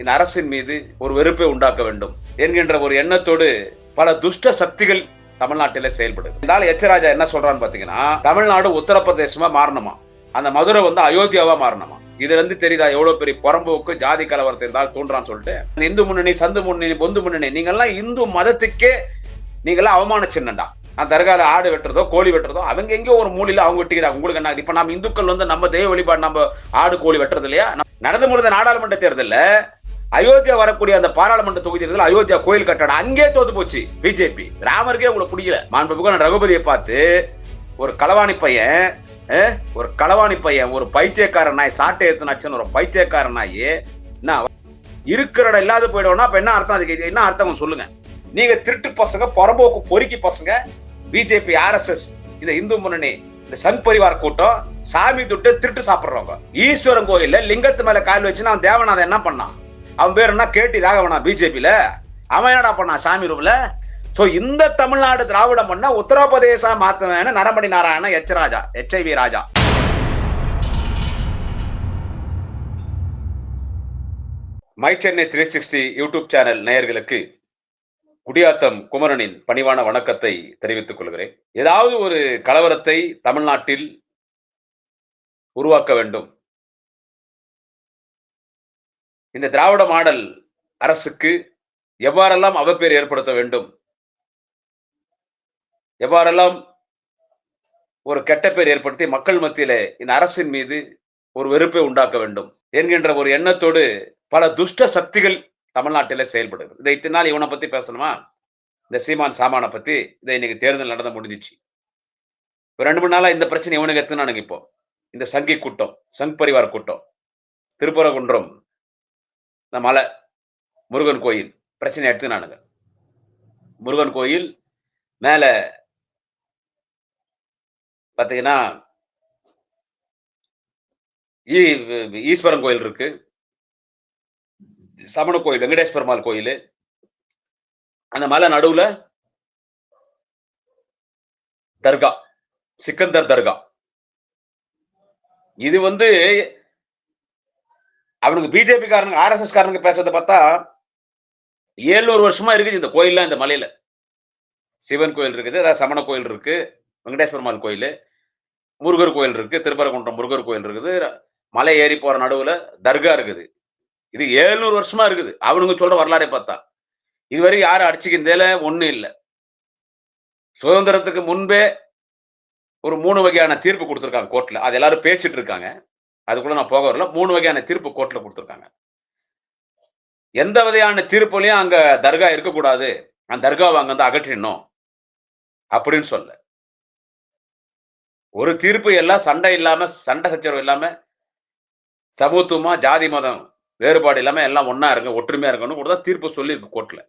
இந்த அரசின் மீது ஒரு வெறுப்பை உண்டாக்க வேண்டும் என்கின்ற ஒரு எண்ணத்தோடு பல துஷ்ட சக்திகள் தமிழ்நாட்டில செயல்படுது. இருந்தாலும் எச்சராஜா என்ன சொல்றான்னு பாத்தீங்கன்னா தமிழ்நாடு உத்தரப்பிரதேசமா மாறணுமா? அந்த மதுரை வந்து அயோத்தியாவா மாறணுமா? இதுல இருந்து தெரியுதா எவ்வளவு பெரிய புறம்போக்கு ஜாதி கலவரத்தை இருந்தால் தூண்டுறான்னு சொல்லிட்டு? இந்து முன்னணி சந்து முன்னணி பொந்து முன்னணி நீங்கெல்லாம் இந்து மதத்துக்கே நீங்களாம் அவமான சின்னண்டா அந்த தர்கால ஆடு வெட்டுறதோ கோழி வெட்டுறதோ அவங்க எங்கேயோ ஒரு மூலையில அவங்க வெட்டிக்கிறாங்க. உங்களுக்கு என்ன இப்ப நம்ம இந்துக்கள் வந்து நம்ம தெய்வ வழிபாடு நம்ம ஆடு கோழி வெட்டுறது இல்லையா? நடந்து முடிந்த நாடாளுமன்ற தேர்தலில் அயோத்தியா வரக்கூடிய அந்த பாராளுமன்ற தொகுதியில் அயோத்தியா கோயில் கட்டடம் அங்கே தோத்து போச்சு பிஜேபி. ராமருக்கே உங்களை பிடிக்கல. மாண்புமிகு ரகுபதியை பார்த்து ஒரு களவாணி பையன் ஒரு களவாணி பையன் ஒரு பைத்தியக்கார நாய் சாட்டை எடுத்துனாச்சுன்னு ஒரு பைத்தியக்கார நாய் என்ன இருக்கிற இடம் இல்லாத போயிடுவோம்னா அப்ப என்ன அர்த்தம் அதுக்கு? என்ன அர்த்தம் சொல்லுங்க. நீங்க திருட்டு பசங்க புறம்போக்கு பொறுக்கி பசங்க பிஜேபி ஆர்எஸ்எஸ் இந்த இந்து முன்னணி இந்த சங் பரிவார் கூட்டம் சாமி தொட்டு திருட்டு சாப்பிடுறவங்க. ஈஸ்வரன் கோயில்ல லிங்கத்து மேல கால் வச்சு நான் தேவநாதன் என்ன பண்ணான்? அவன் பேர் என்ன? கேட்டி ராகவனா பிஜேபியில? அவன் என்னடா பண்ணான்? சாமி ரூம்ல சோ இந்த தமிழ்நாடு திராவிடம் பண்ண உத்தரப்பிரதேசா மாத்தவேன்னு நரமணி Narayana H Raja HIV Raja. My Chennai three sixty YouTube channel நேயர்களுக்கு குடியாத்தம் குமரனின் பணிவான வணக்கத்தை தெரிவித்துக் கொள்கிறேன். ஏதாவது ஒரு கலவரத்தை தமிழ்நாட்டில் உருவாக்க வேண்டும். இந்த திராவிட மாடல் அரசுக்கு எவ்வாறெல்லாம் அவப்பேர் ஏற்படுத்த வேண்டும்? எவ்வாறெல்லாம் ஒரு கெட்ட பேர் ஏற்படுத்தி மக்கள் மத்தியிலே இந்த அரசின் மீது ஒரு வெறுப்பை உண்டாக்க வேண்டும் என்கின்ற ஒரு எண்ணத்தோடு பல துஷ்ட சக்திகள் தமிழ்நாட்டில செயல்படுகிறது. இதை இத்தனை நாள் இவனை பத்தி பேசணுமா? இந்த சீமான் சாமானை பத்தி இதை இன்னைக்கு தேர்தல் நடந்து முடிஞ்சிச்சு. ஒரு ரெண்டு மூணு நாளா இந்த பிரச்சனை இவனுக்கு எத்தனானுங்க இப்போ? இந்த சங்கி கூட்டம் சங் பரிவார் கூட்டம் திருப்பரங்குன்றம் இந்த மலை முருகன் கோயில் பிரச்சனை எடுத்துனானுங்க முருகன் கோயில் மேல பாத்தீங்கன்னா ஈ- ஈஸ்வரன் கோயில் இருக்கு. சமண கோயில் வெங்கடேஷ் பெருமாள் கோயில். அந்த மலை நடுவுல தர்கா சிக்கந்தர் தர்கா. இது வந்து அவனுக்கு பிஜேபி காரங்க ஆர்எஸ்எஸ் காரங்க பேசுறத பார்த்தா ஏழுநூறு வருஷமா இருக்குது இந்த கோயில்ல இந்த மலையில. சிவன் கோயில் இருக்குது அதாவது சமண கோயில் இருக்கு வெங்கடேஸ்வரமால் கோயில் முருகர் கோயில் இருக்கு திருப்பரங்குன்றம் முருகர் கோயில் இருக்குது மலை ஏறி போற நடுவுல தர்கா இருக்குது. இது ஏழ்நூறு வருஷமா இருக்குது. அவனுங்க சொல்ற வரலாறை பார்த்தா. இதுவரை யாரும் அடிச்சுக்கிறதேல ஒன்றும் இல்லை. சுதந்திரத்துக்கு முன்பே ஒரு மூணு வகையான தீர்ப்பு கொடுத்துருக்காங்க கோர்ட்டில் அது எல்லாரும் பேசிட்டு இருக்காங்க. அதுக்குள்ள நான் போக வரல. மூணு வகையான தீர்ப்பு கோர்ட்ல கொடுத்துருக்காங்க. எந்த வகையான தீர்ப்புலையும் அங்க தர்கா இருக்கக்கூடாது. அந்த தர்காவை அங்க வந்து அகற்றிடணும். அப்படின்னு சொல்ல ஒரு தீர்ப்பு எல்லாம் சண்டை இல்லாம சண்டை சச்சரவு இல்லாம சமூகத்துவமா ஜாதி மதம் வேறுபாடு இல்லாம எல்லாம் ஒன்றா இருங்க ஒற்றுமையா இருக்கணும் கூட தான் தீர்ப்பு சொல்லியிருக்கு கோர்ட்ல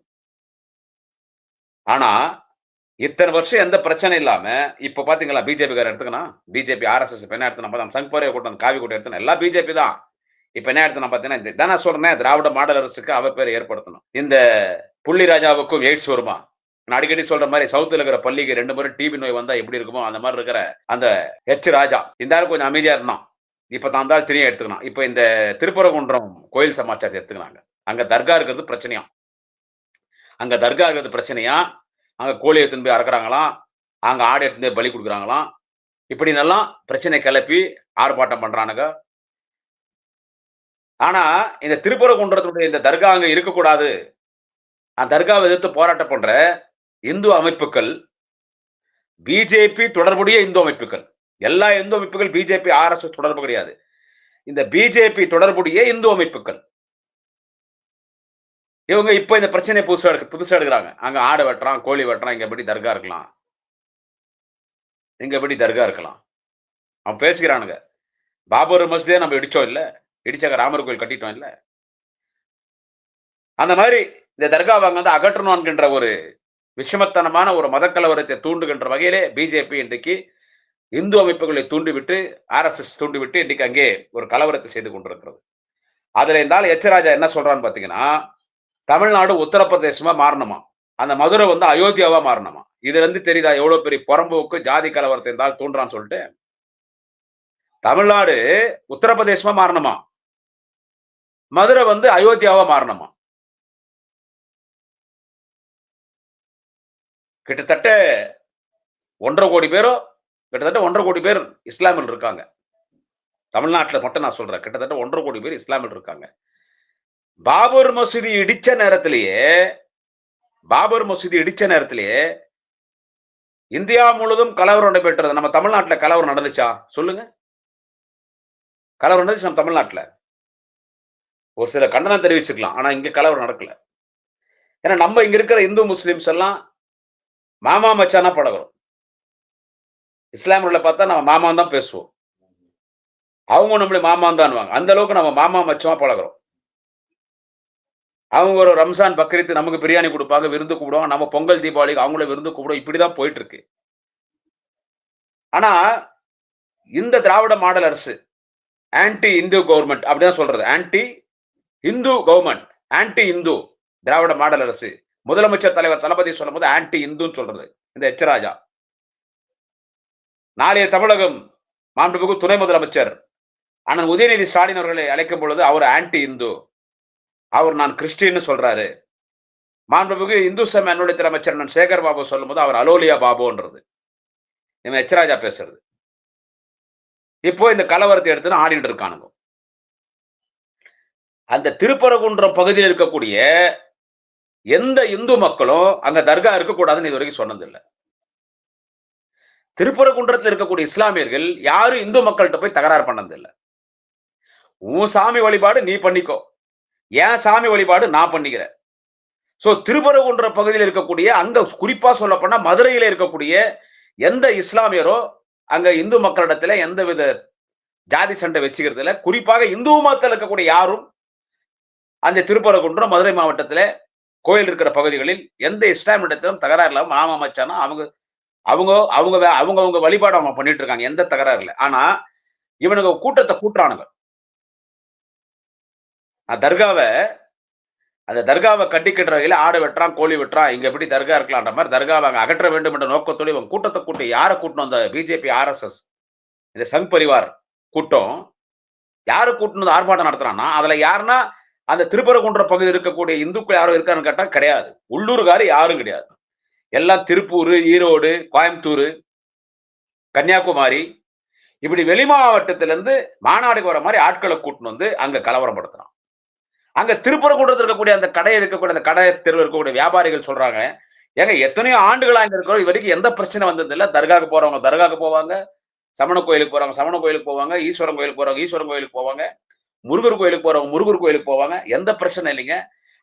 ஆனா இத்தனை வருஷம் எந்த பிரச்சனை இல்லாம இப்ப பாத்தீங்களா பிஜேபி கார எடுத்துக்கணும் பிஜேபி ஆர்எஸ்எஸ் இப்ப என்ன எடுத்து நம்ம சங் பாரிய கூட்டம் காவி கூட்டம் எடுத்தோம் எல்லாம் பிஜேபி தான். இப்ப என்ன எடுத்து பாத்தீங்கன்னா இந்த தானே நான் சொல்றேன் திராவிட மாடல் அரசுக்கு அவ பேர் ஏற்படுத்தணும். இந்த புள்ளி ராஜாவுக்கும் எய்ட்ஸ் வருமா? நான் அடிக்கடி சொல்ற மாதிரி சவுத்துல இருக்கிற பள்ளிக்கு ரெண்டு முறை டிபி நோய் வந்தா எப்படி இருக்குமோ அந்த மாதிரி இருக்கிற அந்த ஹெச் ராஜா இந்த ஆள் கொஞ்சம் அமைதியா இருந்தான். இப்ப தான் தான் திரியா எடுத்துக்கணும். இப்ப இந்த திருப்பரங்குன்றம் கோயில் சமாச்சாரத்தை எடுத்துக்கிறாங்க அங்க தர்கா இருக்கிறது பிரச்சனையா அங்க தர்கா இருக்கிறது பிரச்சனையா அங்கே கோழி எடுத்துன்னு போய் அறக்குறாங்களாம். அங்கே ஆடு எடுத்துன்னு போய் பலி கொடுக்குறாங்களாம். இப்படி நல்லா பிரச்சனை கிளப்பி ஆர்ப்பாட்டம் பண்ணுறானுங்க ஆனால் இந்த திருப்பரங்குன்றத்துடைய இந்த தர்கா அங்கே இருக்கக்கூடாது. அந்த தர்காவை எதிர்த்து போராட்டம் பண்ணுற இந்து அமைப்புகள் பிஜேபி தொடர்புடைய இந்து அமைப்புகள். எல்லா இந்து அமைப்புகள் பிஜேபி ஆர்எஸ்எஸ் தொடர்பு கிடையாது. இந்த பிஜேபி தொடர்புடைய இந்து அமைப்புகள். இவங்க இப்போ இந்த பிரச்சனையை புதுசாக எடுக்க புதுசாக எடுக்கிறாங்க. அங்கே ஆடு வெட்டுறான் கோழி வெட்டுறான் இங்கே எப்படி தர்கா இருக்கலாம்? இங்கே எப்படி தர்கா இருக்கலாம்? அவன் பேசிக்கிறானுங்க. பாபர் மஸ்ஜிதே நம்ம இடித்தோம் இல்லை? இடிச்சாக்க ராமர் கோயில் கட்டிட்டோம் இல்லை? அந்த மாதிரி இந்த தர்காவை அங்கே வந்து அகற்றணும் என்கின்ற ஒரு விஷமத்தனமான ஒரு மதக்கலவரத்தை தூண்டுகின்ற வகையிலே பிஜேபி இன்றைக்கு இந்து அமைப்புகளை தூண்டிவிட்டு ஆர்எஸ்எஸ் தூண்டிவிட்டு இன்றைக்கு அங்கே ஒரு கலவரத்தை செய்து கொண்டிருக்கிறது. அதில் இருந்தால் எச்சராஜா என்ன சொல்றான்னு பார்த்தீங்கன்னா தமிழ்நாடு உத்தரப்பிரதேசமா மாறணுமா? அந்த மதுரை வந்து அயோத்தியாவா மாறணுமா? இதுல இருந்து தெரியுதா எவ்வளவு பெரிய புறம்போக்கு ஜாதி கலவரத்தை இருந்தால் தூண்டுறான்னு சொல்லிட்டு? தமிழ்நாடு உத்தரப்பிரதேசமா மாறணுமா? மதுரை வந்து அயோத்தியாவா மாறணுமா? கிட்டத்தட்ட ஒன்றரை கோடி பேரும் கிட்டத்தட்ட ஒன்றரை கோடி பேர் இஸ்லாமில் இருக்காங்க. தமிழ்நாட்டில் மட்டும் நான் சொல்றேன். கிட்டத்தட்ட ஒன்றரை கோடி பேர் இஸ்லாமில் இருக்காங்க. பாபர் மசூதி இடிச்ச நேரத்திலேயே பாபர் மசூதி இடிச்ச நேரத்திலேயே இந்தியா முழுவதும் கலவரம் நடைபெற்றது. நம்ம தமிழ்நாட்டில் கலவரம் நடந்துச்சா? சொல்லுங்க. கலவரம் நடந்துச்சு நம்ம தமிழ்நாட்டில். ஒரு சில கண்டனம் தெரிவிச்சுக்கலாம். ஆனால் இங்கே கலவரம் நடக்கல. ஏன்னா நம்ம இங்க இருக்கிற இந்து முஸ்லீம்ஸ் எல்லாம் மாமா மச்சானா பழகுறோம். இஸ்லாமியர்களை பார்த்தா நம்ம மாமான் தான் பேசுவோம். அவங்க நம்மளே மாமான் தான் அந்த அளவுக்கு நம்ம மாமா மச்சமா பழகுறோம். அவங்க ஒரு ரம்ஜான் பக்ரீத் நமக்கு பிரியாணி கொடுப்பாங்க விருந்து கூப்பிடுவாங்க. நம்ம பொங்கல் தீபாவளிக்கு அவங்கள விருந்து கூப்பிடுவோம் இப்படிதான் போயிட்டு இருக்கு ஆனா இந்த திராவிட மாடல் அரசு ஆன்டி இந்து கவர்மெண்ட் அப்படிதான் சொல்றது. Anti Hindu government anti Hindu Dravida model அரசு. முதலமைச்சர் தலைவர் தளபதி சொல்லும் போது ஆன்டி இந்துன்னு சொல்றது. இந்த எச்சராஜா நாளைய தமிழகம் மாண்புமிகு துணை முதலமைச்சர் அண்ணன் உதயநிதி ஸ்டாலின் அவர்களை அழைக்கும் பொழுது அவர் ஆன்டி இந்து அவர் நான் கிறிஸ்டின்னு சொல்றாரு. மாண்புமிகு இந்து சமய அன்புடைய அமைச்சர் நான் சேகர் பாபு சொல்லும் போது அவர் அலோலியா பாபுன்றது. இவன் எச்சராஜா பேசுறது. இப்போ இந்த கலவரத்தை எடுத்துன்னு ஆடிட்டு இருக்கானுங்க. அந்த திருப்பரங்குன்றம் பகுதியில் இருக்கக்கூடிய எந்த இந்து மக்களும் அங்க தர்கா இருக்கக்கூடாதுன்னு இது வரைக்கும் சொன்னதில்லை. திருப்பரங்குன்றத்தில் இருக்கக்கூடிய இஸ்லாமியர்கள் யாரும் இந்து மக்கள்கிட்ட போய் தகராறு பண்ணதில்லை. உன் சாமி வழிபாடு நீ பண்ணிக்கோ. என் சாமி வழிபாடு நான் பண்ணிக்கிறேன்? சோ திருப்பரங்குன்ற பகுதியில் இருக்கக்கூடிய அந்த குறிப்பா சொல்லப்போனா மதுரையில இருக்கக்கூடிய எந்த இஸ்லாமியரோ அங்க இந்து மக்களிடத்துல எந்த வித ஜாதி சண்டை வச்சுக்கிறதுல குறிப்பாக இந்து மதத்தில் இருக்கக்கூடிய யாரும் அந்த திருப்பரங்குன்றம் மதுரை மாவட்டத்துல கோயில் இருக்கிற பகுதிகளில் எந்த இஸ்லாம் இடத்திலும் தகராறு இல்லாமல் ஆமா மச்சானா அவங்க அவங்க அவங்க அவங்க அவங்க வழிபாடு அவங்க பண்ணிட்டு இருக்காங்க. எந்த தகராறு இல்லை. ஆனா இவனுங்க கூட்டத்தை கூட்டுறானுங்க. தர்காவை அந்த தர்காவை கட்டிக்கிற வகையில் ஆடு வெட்டுறான் கோழி வெட்டுறான். இங்கே எப்படி தர்கா இருக்கலான்ற மாதிரி தர்காவை அங்கே அகற்ற வேண்டும் என்ற நோக்கத்தோடு இவன் கூட்டத்தை கூட்டி யாரை கூட்டணும் அந்த பிஜேபி ஆர்எஸ்எஸ் இந்த சங் பரிவார் கூட்டம் யாரு கூட்டணும் ஆர்ப்பாட்டம் நடத்துறான்னா அதில் யாருன்னா அந்த திருப்பரங்குன்ற பகுதி இருக்கக்கூடிய இந்துக்கள் யாரும் இருக்கான்னு கேட்டால் கிடையாது. உள்ளூர்காரு யாரும் கிடையாது. எல்லாம் திருப்பூர் ஈரோடு கோயம்புத்தூர் கன்னியாகுமரி இப்படி வெளி மாவட்டத்திலேருந்து மாநாடுக்கு வர மாதிரி ஆட்களை கூட்டின்னு வந்து அங்கே கலவரம் படுத்துறான் அங்க திருப்பரங்குன்றத்தில் இருக்கக்கூடிய அந்த கடை இருக்கக்கூடிய அந்த கடை தெருவில் இருக்கக்கூடிய வியாபாரிகள் சொல்றாங்க. ஏங்க எத்தனையோ ஆண்டுகளா இங்க இருக்கிறோம். இது வரைக்கும் எந்த பிரச்சனை வந்தது இல்லை தர்காக்கு போறவங்க தர்காக்கு போவாங்க. சமண கோயிலுக்கு போறாங்க சமண கோயிலுக்கு போவாங்க. ஈஸ்வரன் கோயிலுக்கு போறவங்க ஈஸ்வரன் கோயிலுக்கு போவாங்க. முருகர் கோயிலுக்கு போறவங்க முருகர் கோயிலுக்கு போவாங்க. எந்த பிரச்சனை இல்லைங்க.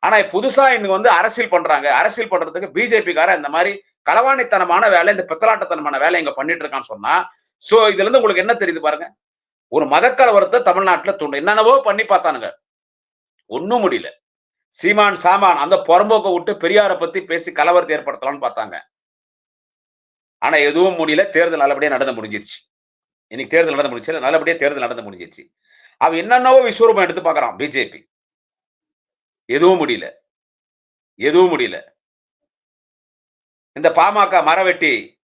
ஆனா புதுசா இன்னைக்கு வந்து அரசியல் பண்றாங்க. அரசியல் பண்றதுக்கு பிஜேபிக்கார இந்த மாதிரி களவாணித்தனமான வேலை இந்த பித்தலாட்டத்தனமான வேலை இங்க பண்ணிட்டு இருக்கான்னு சொன்னா சோ இதுல இருந்து உங்களுக்கு என்ன தெரியுது பாருங்க. ஒரு மதக்கலவரத்தை தமிழ்நாட்டுல தூண்டு. என்னென்னவோ பண்ணி பார்த்தானுங்க. ஒன்னும் முடியல. சீமான் சாமான் அந்த புறம்போக்கை விட்டு பெரியாரை பத்தி பேசி கலவரத்தை ஏற்படுத்தலாம்னு பார்த்தாங்க. ஆனா எதுவும் முடியல. தேர்தல் நல்லபடியா நடந்து முடிஞ்சிருச்சு. இன்னைக்கு தேர்தல் நடந்து முடிச்சு நல்லபடியா தேர்தல் நடந்து முடிஞ்சிருச்சு. அவன் என்னென்னவோ விஸ்வரூபம் எடுத்து பார்க்கறான் பிஜேபி. எதுவும் முடியல. எதுவும் முடியல. இந்த பாமக மரவெட்டி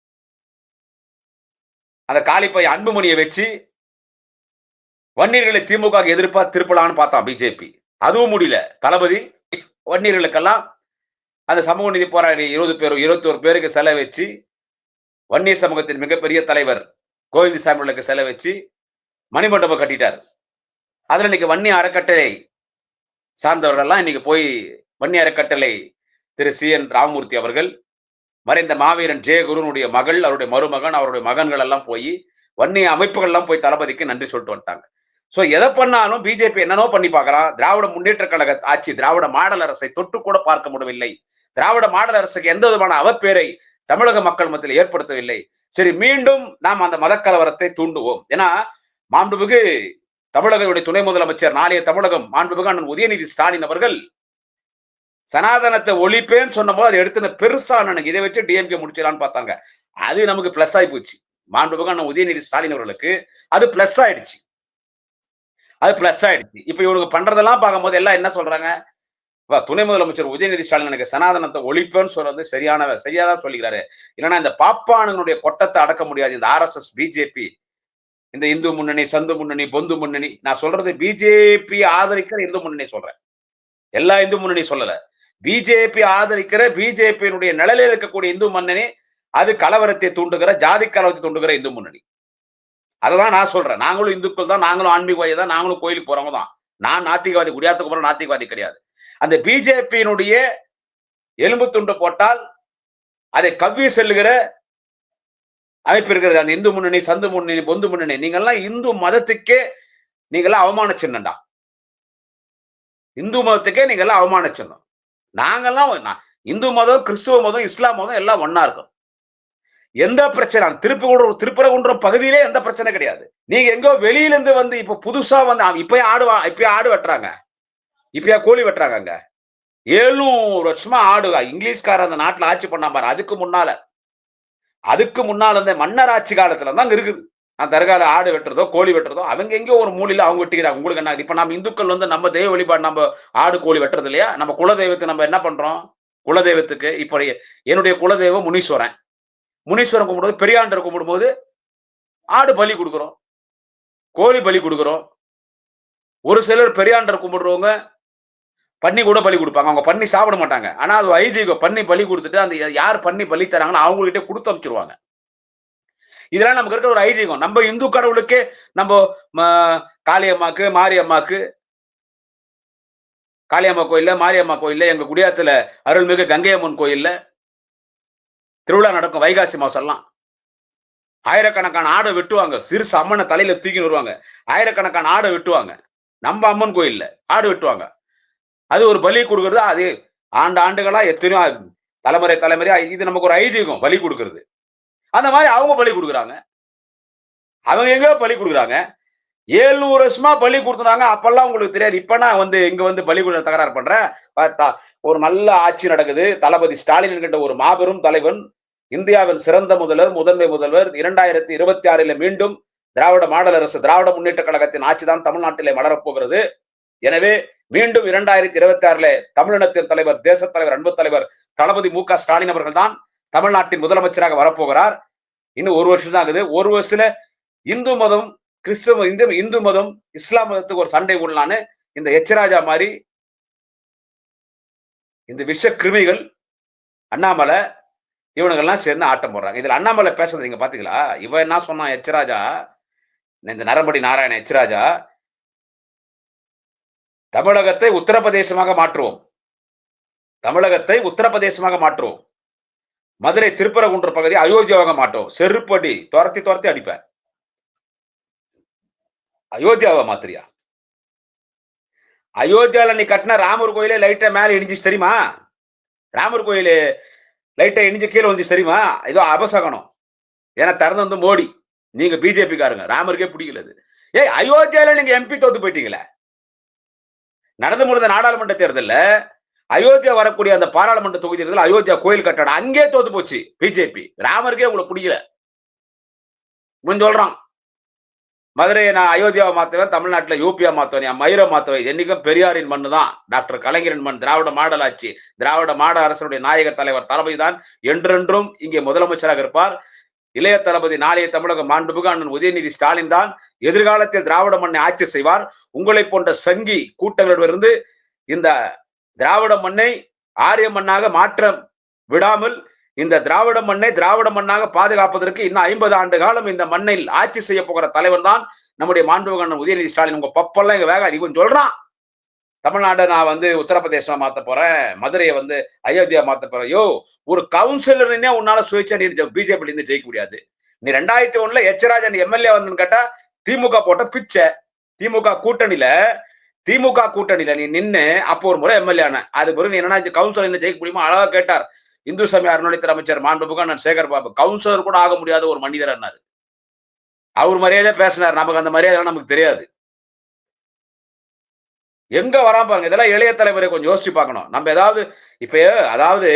அந்த காளிப்பை அன்புமணியை வச்சு வன்னியர்களை திமுக எதிர்ப்பா திருப்பலான்னு பார்த்தான் பிஜேபி. அதுவும் முடியல. தளபதி வன்னியர்களுக்கெல்லாம் அந்த சமூக நிதி போராளி இருபது பேர் இருபத்தோரு பேருக்கு செலவு வச்சு வன்னியர் சமூகத்தின் மிகப்பெரிய தலைவர் கோவிந்தசாமிகளுக்கு செலவு வச்சு மணிமண்டபம் கட்டிட்டார். அதில் இன்னைக்கு வன்னி அறக்கட்டளை சார்ந்தவர்கள்லாம் இன்னைக்கு போய் வன்னி அறக்கட்டளை திரு சி. என். ராமமூர்த்தி அவர்கள் மறைந்த மாவீரன் ஜெயகுருனுடைய மகள் அவருடைய மருமகன் அவருடைய மகன்கள் எல்லாம் போய் வன்னிய அமைப்புகள் எல்லாம் போய் தளபதிக்கு நன்றி சொல்லிட்டு வந்துட்டாங்க. சோ எதை பண்ணாலும் பிஜேபி என்னனோ பண்ணி பார்க்கறான். திராவிட முன்னேற்ற கழக ஆட்சி திராவிட மாடல் அரசை தொட்டு கூட பார்க்க முடியவில்லை. திராவிட மாடல் அரசுக்கு எந்த விதமான அவப்பேரை தமிழக மக்கள் மத்தியில் ஏற்படுத்தவில்லை. சரி மீண்டும் நாம் அந்த மதக்கலவரத்தை தூண்டுவோம். ஏன்னா மாண்புமிகு தமிழகத்துடைய துணை முதலமைச்சர் நாளைய தமிழகம் மாண்புமிகு அண்ணன் உதயநிதி ஸ்டாலின் அவர்கள் சனாதனத்தை ஒழிப்பேன்னு சொன்னபோது அதை எடுத்து பெருசா எனக்கு இதை வச்சு டிஎம்கே முடிச்சிடலான்னு பார்த்தாங்க. அது நமக்கு பிளஸ் ஆகி போச்சு. மாண்புமிகு அண்ணன் உதயநிதி ஸ்டாலின் அவர்களுக்கு அது பிளஸ் ஆயிடுச்சு. அது பிளஸ் ஆயிடுச்சு. இப்ப இவனுக்கு பண்றதெல்லாம் பார்க்கும்போது எல்லாம் என்ன சொல்றாங்க? துணை முதலமைச்சர் உதயநிதி ஸ்டாலின் எனக்கு சனாதனத்தை ஒழிப்பேன்னு சொல்றது சரியான சரியாதான் சொல்லிக்கிறாரு. இல்லைன்னா இந்த பாப்பானுடைய கொட்டத்தை அடக்க முடியாது. இந்த ஆர்எஸ்எஸ் பிஜேபி இந்த இந்து முன்னணி சந்து முன்னணி பொந்து முன்னணி. நான் சொல்றது பிஜேபி ஆதரிக்கிற இந்து முன்னணி சொல்றேன். எல்லா இந்து முன்னணி சொல்லல. பிஜேபி ஆதரிக்கிற பிஜேபியினுடைய நிழலில் இருக்கக்கூடிய இந்து முன்னணி அது கலவரத்தை தூண்டுகிற ஜாதி கலவரத்தை தூண்டுகிற இந்து முன்னணி. அதுதான் நான் சொல்றேன். நாங்களும் இந்துக்கள் தான் நாங்களும் ஆன்மீகவாதி தான் நாங்களும் கோயிலுக்கு போறவங்க தான். நான் நாத்திகவாதி குடியாத்துக்கு போற நாத்திகவாதி கிடையாது. அந்த பிஜேபியினுடைய எலும்பு துண்டு போட்டால் அதை கவ்வி செல்லுகிற அமைப்பு இருக்கிறது. அந்த இந்து முன்னணி சந்து முன்னணி பொந்து முன்னணி. நீங்கள்லாம் இந்து மதத்துக்கே நீங்களாம் அவமான சின்னண்டா இந்து மதத்துக்கே நீங்கள்லாம் அவமான சின்னம். நாங்கெல்லாம் இந்து மதம் கிறிஸ்துவ மதம் இஸ்லாம் மதம் எல்லாம் ஒன்னா இருக்கும். எந்த பிரச்சனை? திருப்பகுண்டம் திருப்பரங்குன்றம் பகுதியிலே எந்த பிரச்சனை கிடையாது. நீங்க எங்கோ வெளியில இருந்து வந்து இப்ப புதுசா வந்து அவன் இப்பயே ஆடு இப்பயே ஆடு வெட்டுறாங்க. இப்பயா கோழி வெட்டுறாங்க அங்க. ஏழுநூறு வருஷமா ஆடு இங்கிலீஷ்கார அந்த நாட்டுல ஆட்சி பண்ணா பாரு அதுக்கு முன்னால. அதுக்கு முன்னால இந்த மன்னர் ஆட்சி காலத்துல தான் இருக்குது. அந்த தர்கால ஆடு வெட்டுறதோ கோழி வெட்டுறதோ அவங்க எங்கேயோ ஒரு மூலையில அவங்க வெட்டிக்கிறாங்க. உங்களுக்கு என்ன இப்ப நம்ம இந்துக்கள் வந்து நம்ம தெய்வ வழிபாடு நம்ம ஆடு கோழி வெட்டுறது இல்லையா? நம்ம குலதெய்வத்தை நம்ம என்ன பண்றோம்? குலதெய்வத்துக்கு இப்ப என்னுடைய குலதெய்வம் முனீஸ்வரன். முனீஸ்வரன் கும்பிடும்போது பெரியாண்டர் கும்பிடும்போது ஆடு பலி கொடுக்குறோம். கோழி பலி கொடுக்குறோம். ஒரு சிலர் பெரியாண்டர் கும்பிடுறவங்க பண்ணி கூட பலி கொடுப்பாங்க. அவங்க பண்ணி சாப்பிட மாட்டாங்க. ஆனா அது ஐதீகம் பண்ணி பலி கொடுத்துட்டு அந்த யார் பண்ணி பலி தராங்கன்னு அவங்ககிட்ட கொடுத்து அமைச்சிருவாங்க. இதெல்லாம் நமக்கு இருக்கிற ஒரு ஐதீகம். நம்ம இந்து கடவுளுக்கே நம்ம ம- காளியம்மாக்கு மாரியம்மாக்கு காளியம்மா கோயில்ல மாரியம்மா கோயில்ல எங்க குடியாத்துல அருள்மிகு கங்கையம்மன் கோயில்ல திருவிழா நடக்கும் வைகாசி மாசம்லாம். ஆயிரக்கணக்கான ஆடை வெட்டுவாங்க. சிறுசு அம்மனை தலையில தூக்கி வருவாங்க. ஆயிரக்கணக்கான ஆடை வெட்டுவாங்க. நம்ம அம்மன் கோயில்ல ஆடு வெட்டுவாங்க. அது ஒரு பலி கொடுக்கறது. அது ஆண்டு ஆண்டுகளா எத்தனையோ தலைமுறை தலைமுறையா இது நமக்கு ஒரு ஐதீகம் பலி கொடுக்கறது. அந்த மாதிரி அவங்க பலி கொடுக்குறாங்க. அவங்க எங்க பலி கொடுக்குறாங்க. ஏழ்நூறு வருஷமா பலி கொடுத்துறாங்க அப்பெல்லாம் உங்களுக்கு தெரியாது. இப்ப நான் வந்து இங்க வந்து பலி கொடுக்க தகராறு பண்றேன். ஒரு நல்ல ஆட்சி நடக்குது. தளபதி ஸ்டாலின் என்கின்ற ஒரு மாபெரும் தலைவன் இந்தியாவின் சிறந்த முதல்வர் முதன்மை முதல்வர் இரண்டாயிரத்தி இருபத்தி ஆறில மீண்டும் திராவிட மாடல் அரசு திராவிட முன்னேற்ற கழகத்தின் ஆட்சி தான் தமிழ்நாட்டிலே மலரப்போகிறது. எனவே மீண்டும் இரண்டாயிரத்தி இருபத்தி ஆறுல தமிழினத்தின் தலைவர் தேச தலைவர் அன்பு தலைவர் தளபதி மு க ஸ்டாலின் அவர்கள் தான் தமிழ்நாட்டின் முதலமைச்சராக வரப்போகிறார். இன்னும் ஒரு வருஷம் தான் ஆகுது. ஒரு வருஷத்துல இந்து மதம் கிறிஸ்துவ இந்து இந்து மதம் இஸ்லாம் மதத்துக்கு ஒரு சண்டை உள்ளான்னு இந்த எச்சராஜா மாதிரி இந்த விஷ கிருமிகள் அண்ணாமலை இவனுங்கெல்லாம் சேர்ந்து ஆட்டம் போடுறாங்க. இதில் அண்ணாமலை பேசுறது நீங்க பாத்தீங்களா? இவன் என்ன சொன்னான் எச்சராஜா இந்த நரம்படி நாராயண எச்சராஜா தமிழகத்தை உத்தரப்பிரதேசமாக மாற்றுவோம். தமிழகத்தை உத்தரப்பிரதேசமாக மாற்றுவோம். மதுரை திருப்பரங்குன்ற பகுதி அயோத்தியாவாக மாட்டோம் செருப்படி துரத்தி துரத்தி அடிப்பேன். அயோத்தியாவை மாத்திரியா அயோத்தியாவில் நீ கட்டின ராமர் கோயிலே லைட்டா மேல இடிஞ்சிச்சு தெரியுமா? ராமர் கோயிலே லைட்டா இடிஞ்சு கீழே வந்து சரிமா ஏதோ அபசகனம். ஏன்னா திறந்து வந்து மோடி. நீங்க பிஜேபிக்காருங்க. ராமருக்கே பிடிக்கலது ஏய் அயோத்தியால நீங்க எம்பி தோத்து போயிட்டீங்களே? நடந்து முடிந்த நாடாளுமன்ற தேர்தலில் அயோத்தியா வரக்கூடிய அந்த பாராளுமன்ற தொகுதி தேர்தல் அயோத்தியா கோயில் கட்டடம் அங்கே தோத்து போச்சு பிஜேபி. ராமருக்கே உங்களுக்கு பிடிக்கல. இவன் சொல்றான். மதுரையை நான் அயோத்தியாவை மாற்றுவேன் தமிழ்நாட்டில் யூபியா மாற்றுவேன் என் மயிரை மாற்றுவேன் என்றைக்கும் பெரியாரின் மண்ணு தான். டாக்டர் கலைஞரின் மண் திராவிட மாடல் ஆட்சி. திராவிட மாடல் அரசனுடைய நாயகர் தலைவர் தளபதி தான். என்றென்றும் இங்கே முதலமைச்சராக இருப்பார். இளைய தளபதி நாளைய தமிழக மாண்புமிகு அண்ணன் உதயநிதி ஸ்டாலின் தான் எதிர்காலத்தில் திராவிட மண்ணை ஆட்சி செய்வார். உங்களை போன்ற சங்கி கூட்டங்களிடமிருந்து இந்த திராவிட மண்ணை ஆரிய மண்ணாக மாற்ற விடாமல் இந்த திராவிட மண்ணை திராவிட மண்ணாக பாதுகாப்பதற்கு இன்னும் ஐம்பது ஆண்டு காலம் இந்த மண்ணில் ஆட்சி செய்ய போகிற தலைவர் தான் நம்முடைய மாண்புகண்ணன் உதயநிதி ஸ்டாலின். உங்க பப்பெல்லாம் இங்க வேக அதிகம் சொல்றான். தமிழ்நாட்டை நான் வந்து உத்தரப்பிரதேசமா மாத்த போறேன். மதுரையை வந்து அயோத்தியா மாத்த போறேன். யோ ஒரு கவுன்சிலர்னே உன்னால சுயேட்சா நீ பிஜேபி இருந்து ஜெயிக்க முடியாது. நீ ரெண்டாயிரத்தி ஒண்ணுல எச்ராஜன் எம்எல்ஏ வந்துன்னு கேட்டா திமுக போட்ட பிச்சை. திமுக கூட்டணியில திமுக கூட்டணியில நீ நின்னு அப்போ ஒரு முறை எம்எல்ஏ ஆன. அது பிறகு நீ என்னன்னா கவுன்சிலர் ஜெயிக்க முடியுமா? அழகா கேட்டார். இந்து சமய அறநிலையத்துறை அமைச்சர் மாண்புமிகு அண்ணன் சேகர் பாபு கவுன்சிலர் கூட ஆக முடியாத ஒரு மனிதர் என்னாரு அவர் மரியாதை பேசினார். நமக்கு அந்த மரியாதை நமக்கு தெரியாது. எங்க வராம பாருங்க. இதெல்லாம் இளைய தலைவரை கொஞ்சம் யோசிச்சு பார்க்கணும். நம்ம ஏதாவது இப்ப அதாவது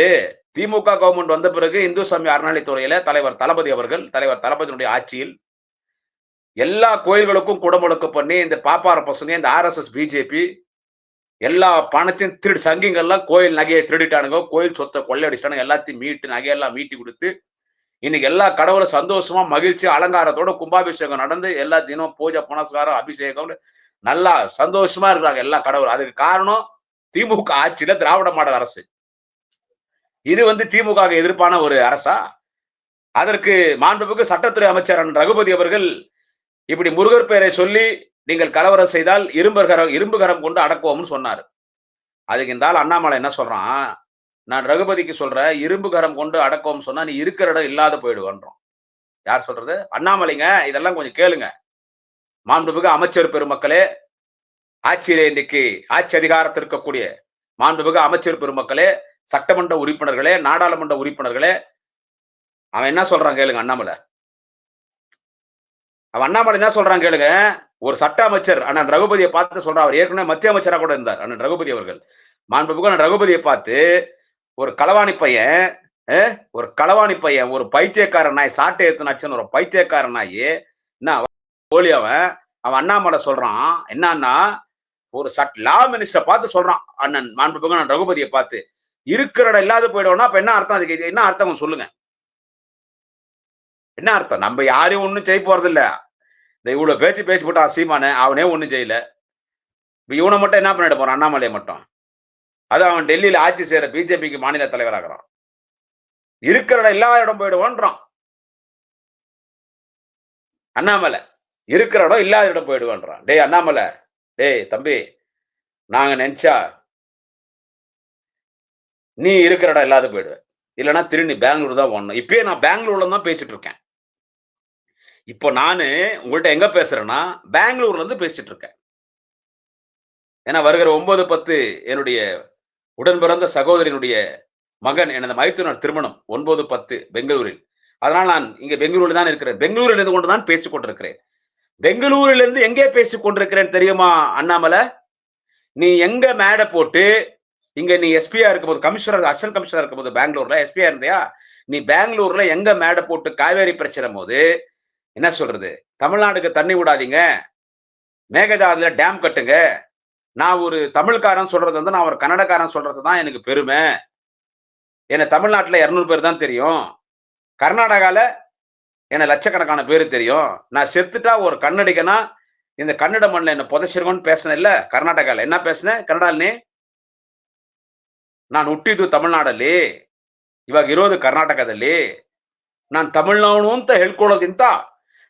திமுக கவர்மெண்ட் வந்த பிறகு இந்து சமய அறநிலைத்துறையில தலைவர் தளபதி அவர்கள் தலைவர் தளபதியினுடைய ஆட்சியில் எல்லா கோயில்களுக்கும் குடமுழுக்கு பண்ணி இந்த பாப்பார பசங்க இந்த ஆர்எஸ்எஸ் பிஜேபி எல்லா பணத்தையும் திருடு சங்கிங்கெல்லாம் கோயில் நகையை திருடிட்டானுங்க. கோயில் சொத்தை கொள்ளையடிச்சிட்டானுங்க எல்லாத்தையும் மீட்டு நகையெல்லாம் மீட்டி கொடுத்து இன்னைக்கு எல்லா கடவுளும் சந்தோஷமா மகிழ்ச்சி அலங்காரத்தோட கும்பாபிஷேகம் நடந்து எல்லா தினம் பூஜை புனஸ்காரம் அபிஷேகம் நல்லா சந்தோஷமா இருக்கிறாங்க எல்லா கடவுளும். அதுக்கு காரணம் திமுக ஆட்சியில திராவிட மாடல் அரசு. இது வந்து திமுக எதிர்ப்பான ஒரு அரசா? அதற்கு மாண்புமிகு சட்டத்துறை அமைச்சர் ரகுபதி அவர்கள் இப்படி முருகர் பெயரை சொல்லி நீங்கள் கலவரம் செய்தால் இரும்பு கரம் இரும்பு கரம் கொண்டு அடக்குவோம்னு சொன்னார். அதுக்கு இந்த ஆள் அண்ணாமலை என்ன சொல்றான்? நான் ரகுபதிக்கு சொல்றேன் இரும்பு கரம் கொண்டு அடக்குவோம் சொன்னா நீ இருக்கிற இடம் இல்லாத போயிடுவன்றோம். யார் சொல்றது? அண்ணாமலைங்க இதெல்லாம் கொஞ்சம் கேளுங்க. மாண்புமிகு அமைச்சர் பெருமக்களே ஆட்சியிலே இன்னைக்கு ஆட்சி அதிகாரத்தில் இருக்கக்கூடிய மாண்புமிகு அமைச்சர் பெருமக்களே சட்டமன்ற உறுப்பினர்களே நாடாளுமன்ற உறுப்பினர்களே அவன் என்ன சொல்றான் கேளுங்க அண்ணாமலை. அவன் அண்ணாமலை என்ன சொல்றான் கேளுங்க? ஒரு சட்ட அமைச்சர் அண்ணன் ரகுபதியை பார்த்து சொல்றான். அவர் ஏற்கனவே மத்திய அமைச்சரா கூட இருந்தார் அண்ணன் ரகுபதி அவர்கள். மாண்புமிகு அண்ணன் ரகுபதியை பார்த்து ஒரு களவாணி பையன் ஒரு களவாணி பையன் ஒரு பைத்தியக்கார நாய் சாட்டை எடுத்துனாச்சுன்னு ஒரு பைத்தியக்கார நாய் என்ன போலி அவன் அவன் அண்ணாமலை சொல்றான் என்னன்னா ஒரு சட் லா மினிஸ்டர் பார்த்து சொல்றான் அண்ணன் மாண்புமிகு அண்ணன் ரகுபதியை பார்த்து. இருக்கிற இடம் இல்லாத போயிடுவோம்னா அப்ப என்ன அர்த்தம் அதுக்கு? என்ன அர்த்தம் சொல்லுங்க. என்ன அர்த்தம்? நம்ம யாரையும் ஒன்றும் செய்ய போறது இல்லை இந்த இவ்வளோ பேச்சு பேசி போட்டு சீமானு அவனே ஒன்றும் செய்யல. இப்போ இவனை மட்டும் என்ன பண்ணிட்டு போறான்? அண்ணாமலையை மட்டும். அது அவன் டெல்லியில் ஆட்சி செய்கிற பிஜேபிக்கு மாநில தலைவராகிறான். இருக்கிற இடம் எல்லா இடம் போயிடுவான்றான். அண்ணாமலை இருக்கிற இடம் இல்லாத இடம் போயிடுவான்றான். டேய் அண்ணாமலை டேய் தம்பி நாங்கள் நினச்சா நீ இருக்கிற இடம் இல்லாத போயிடுவேன் இல்லைன்னா திரும்பி பெங்களூர் தான் போடணும் இப்பயே நான் பெங்களூர்ல தான் பேசிட்டு இருக்கேன். இப்போ நான் உங்கள்கிட்ட எங்க பேசுறேன்னா பெங்களூர்ல இருந்து பேசிட்டு இருக்கேன் ஏன்னா வருகிற ஒன்பது பத்து என்னுடைய உடன் பிறந்த மகன் எனது மைத்துனர் திருமணம் ஒன்பது பத்து பெங்களூரில். அதனால் நான் இங்கே பெங்களூரில் தான் இருக்கிறேன். பெங்களூரில் இருந்து கொண்டு தான் பேசிக் கொண்டிருக்கிறேன். பெங்களூரிலிருந்து எங்கே பேசி கொண்டிருக்கிறேன் தெரியுமா அண்ணாமலை? நீ எங்க மேடை போட்டு இங்க நீ எஸ்பியா இருக்கும்போது கமிஷனர் அசிஸ்டன்ட் கமிஷனர் இருக்கும்போது பெங்களூர்ல எஸ்பியா இருந்தியா? நீ பெங்களூர்ல எங்க மேடை போட்டு காவேரி பிரச்சனை போது என்ன சொல்றது தமிழ்நாட்டுக்கு தண்ணி விடாதீங்க மேகதாதுல டேம் கட்டுங்க நான் ஒரு தமிழ்காரன் சொல்றது வந்து நான் ஒரு கன்னடக்காரன் சொல்றது தான் எனக்கு பெருமை என்ன தமிழ்நாட்டுல இருநூறு பேர் தான் தெரியும் கர்நாடகால என்ன லட்சக்கணக்கான பேர் தெரியும் நான் செத்துட்டா ஒரு கன்னடிகனா இந்த கன்னட மண்ணில் என்ன புதைச்சிருக்கோன்னு பேசினேன் இல்ல கர்நாடகால என்ன பேசினேன் ಕನ್ನಡಲ್ಲಿ ನಾನು ಹುಟ್ಟಿದ್ದು ತಮಿಳ್ನಾಡಲ್ಲಿ ಇವಾಗ ಇರೋದು ಕರ್ನಾಟಕದಲ್ಲಿ ನಾನು ತಮಿಳ್ನಾಡು ಅಂತ ಹೇಳ್ಕೊಳ್ಳೋದಿಂತ